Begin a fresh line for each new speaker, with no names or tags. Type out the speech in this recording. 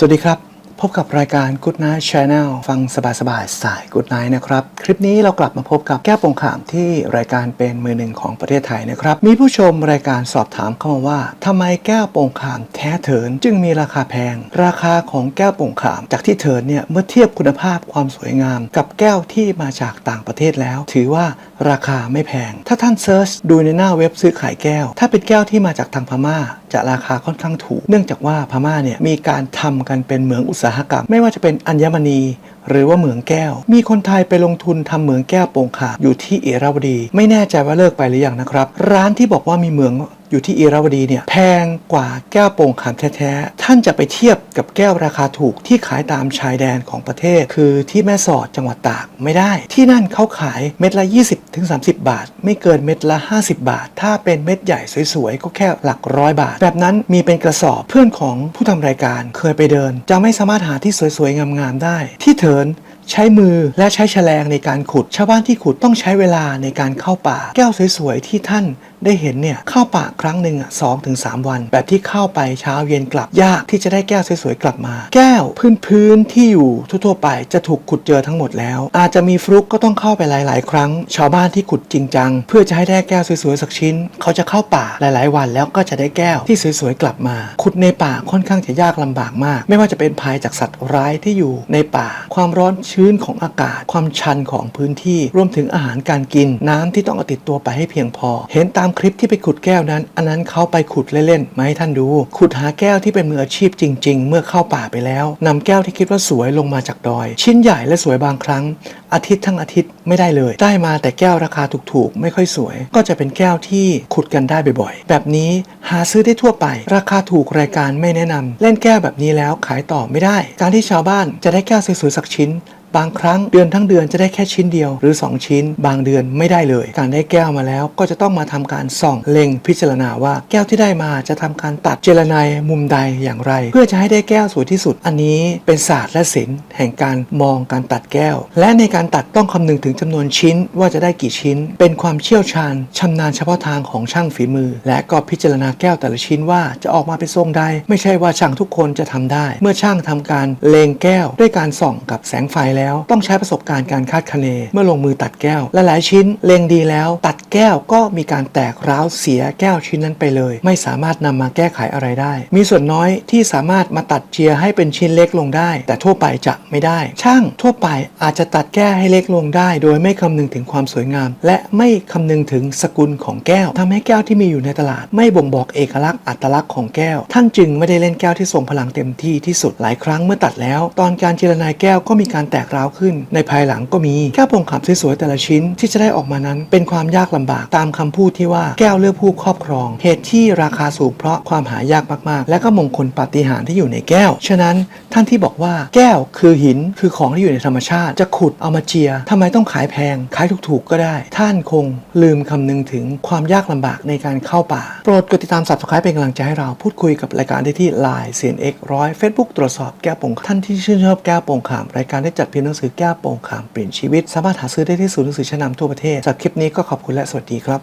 สวัสดีครับ พบกับรายการ Good Night Channel ฟังสบายๆสาย Good Night นะครับ คลิปนี้เรากลับมาพบกับแก้วปงขามที่รายการเป็นมือหนึ่งของประเทศไทยนะครับ มีผู้ชมรายการสอบถามเข้ามาว่าทำไมแก้วปงขามแท้เถินจึงมีราคาแพง ราคาของแก้วปงขาม จากที่เถินเนี่ยเมื่อเทียบคุณภาพความสวยงาม กับแก้วที่มาจากต่างประเทศแล้ว ถือว่าราคาไม่แพง ถ้าท่านเซิร์ชดูในหน้าเว็บซื้อขายแก้ว ถ้าเป็นแก้วที่มาจากทางพม่า จะราคาค่อนข้างถูก เนื่องจากว่าพม่าเนี่ยมีการทำกันเป็นเหมืองอุตสาาหกรรม ไม่ว่าจะเป็นอัญมณี หรือว่าเหมืองแก้ว มีคนไทยไปลงทุนทำเหมืองแก้วโป่งขามอยู่ที่เอราวดี ไม่แน่ใจว่าเลิกไปหรือยังนะครับ ร้านที่บอกว่ามีเหมืองอยู่ที่เอราวดีเนี่ยแพงกว่าแก้วโป่งขามแท้ๆ ท่านจะไปเทียบกับแก้วราคาถูกที่ขายตามชายแดนของประเทศ คือที่แม่สอดจังหวัดตากไม่ได้ ที่นั่นเขาขายเม็ดละ 20-30 บาท ไม่เกินเม็ดละ 50 บาท ถ้าเป็นเม็ดใหญ่สวยๆ ก็แค่หลักร้อยบาท แบบนั้นมีเป็นกระสอบเพื่อนของผู้ทำรายการเคยไปเดิน จะไม่สามารถหาที่สวยๆงามๆได้ ที่เถิน ใช้มือและใช้แฉลงในการขุด ชาวบ้านที่ขุดต้องใช้เวลาในการเข้าป่า แก้วสวยๆที่ท่านได้เห็นเนี่ยเข้าป่าครั้งหนึ่งอะสองถึงสามวัน แบบที่เข้าไปเช้าเย็นกลับยากที่จะได้แก้วสวยๆกลับมา แก้วพื้นๆที่อยู่ทั่วๆไปจะถูกขุดเจอทั้งหมดแล้ว อาจจะมีฟลุกก็ต้องเข้าไปหลาย ๆ ครั้ง ชาวบ้านที่ขุดจริงจังเพื่อจะให้ได้แก้วสวยๆสักชิ้น เขาจะเข้าป่าหลาย ๆ วันแล้วก็จะได้แก้วที่สวยๆกลับมา ขุดในป่าค่อนข้างจะยากลำบากมาก ไม่ว่าจะเป็นภัยจากสัตว์ร้ายที่อยู่ในป่า ความร้อนชื้นของอากาศ ความชันของพื้นที่รวมถึงอาหารการกินน้ำที่ต้องเอาติดตัวไปให้เพียงพอ เห็นตามคลิปที่ไปขุดแก้วนั้น อันนั้นเขาไปขุดเล่นๆมาให้ท่านดู ขุดหาแก้วที่เป็นมืออาชีพจริง ๆ เมื่อเข้าป่าไปแล้วนำแก้วที่คิดว่าสวยลงมาจากดอย ชิ้นใหญ่และสวยบางครั้ง อาทิตย์ทั้งอาทิตย์ไม่ได้เลย ได้มาแต่แก้วราคาถูกๆ ไม่ค่อยสวย ก็จะเป็นแก้วที่ขุดกันได้บ่อยๆ แบบนี้หาซื้อได้ทั่วไป ราคาถูกรายการไม่แนะนำเล่นแก้วแบบนี้แล้วขายต่อไม่ได้ การที่ชาวบ้านจะได้แก้วสวยๆสักชิ้นบางครั้งเดือนทั้งเดือนจะได้แค่ชิ้นเดียวหรือ 2 ชิ้น บางเดือนไม่ได้เลย การได้แก้วมาแล้วก็จะต้องมาทำการส่อง เล็งพิจารณาว่าแก้วที่ได้มาจะทำการตัดเจรไนายมุมใดอย่างไร เพื่อจะให้ได้แก้วสวยที่สุด อันนี้เป็นศาสตร์และศิลป์แห่งการมองการตัดแก้ว และในการตัดต้องคำนึงถึงจำนวนชิ้นว่าจะได้กี่ชิ้น เป็นความเชี่ยวชาญชำนาญเฉพาะทางของช่างฝีมือ และก็พิจารณาแก้วแต่ละชิ้นว่าจะออกมาเป็นทรงใด ไม่ใช่ว่าช่างทุกคนจะทำได้ เมื่อช่างทำการเล็งแก้วด้วยการส่องกับแสงไฟแล้ว ต้องใช้ประสบการณ์การคาดคะเนเมื่อลงมือตัดแก้วและหลายชิ้นเล็งดีแล้ว ตัดแก้วก็มีการแตกร้าวเสียแก้วชิ้นนั้นไปเลย ไม่สามารถนำมาแก้ไขอะไรได้ มีส่วนน้อยที่สามารถมาตัดเจียให้เป็นชิ้นเล็กลงได้ แต่ทั่วไปจะไม่ได้ ช่างทั่วไปอาจจะตัดแก้วให้เล็กลงได้ โดยไม่คำนึงถึงความสวยงาม และไม่คำนึงถึงสกุลของแก้วทำให้แก้วที่มีอยู่ในตลาด ไม่บ่งบอกเอกลักษณ์อัตลักษณ์ของแก้ว ท่านจึงไม่ได้เล่นแก้วที่ทรงพลังเต็มที่ที่สุดหลายครั้งเมื่อตัดแล้ว ตอนการเจรนายแก้วก็มีการแตกร้าวขึ้น ในภายหลังก็มีแก้วปงขามสวยๆแต่ละชิ้นที่จะได้ออกมานั้น เป็นความยากลำบากตามคำพูดที่ว่าแก้วเลือกผู้ครอบครอง เหตุที่ราคาสูงเพราะความหายากมากๆ และก็มงคลปาฏิหาริย์ที่อยู่ในแก้ว ฉะนั้นท่านที่บอกว่าแก้วคือหินคือของที่อยู่ในธรรมชาติ จะขุดเอามาเจียทำไมต้องขายแพง ขายถูกๆก็ได้ ท่านคงลืมคำนึงถึงความยากลำบากในการเข้าป่า โปรดกดติดตาม subscribe เป็นกำลังใจให้เราพูดคุยกับรายการได้ที่ Line CNX ร้อย Facebook ตรวจสอบแก้วป่งท่านที่ชื่นชอบแก้วป่งขามรายการได้จัดพิมพ์หนังสือแก้วโป่งขามเปลี่ยนชีวิต สามารถหาซื้อได้ที่ศูนย์หนังสือชั้นนำทั่วประเทศจากคลิปนี้ก็ขอบคุณและสวัสดีครับ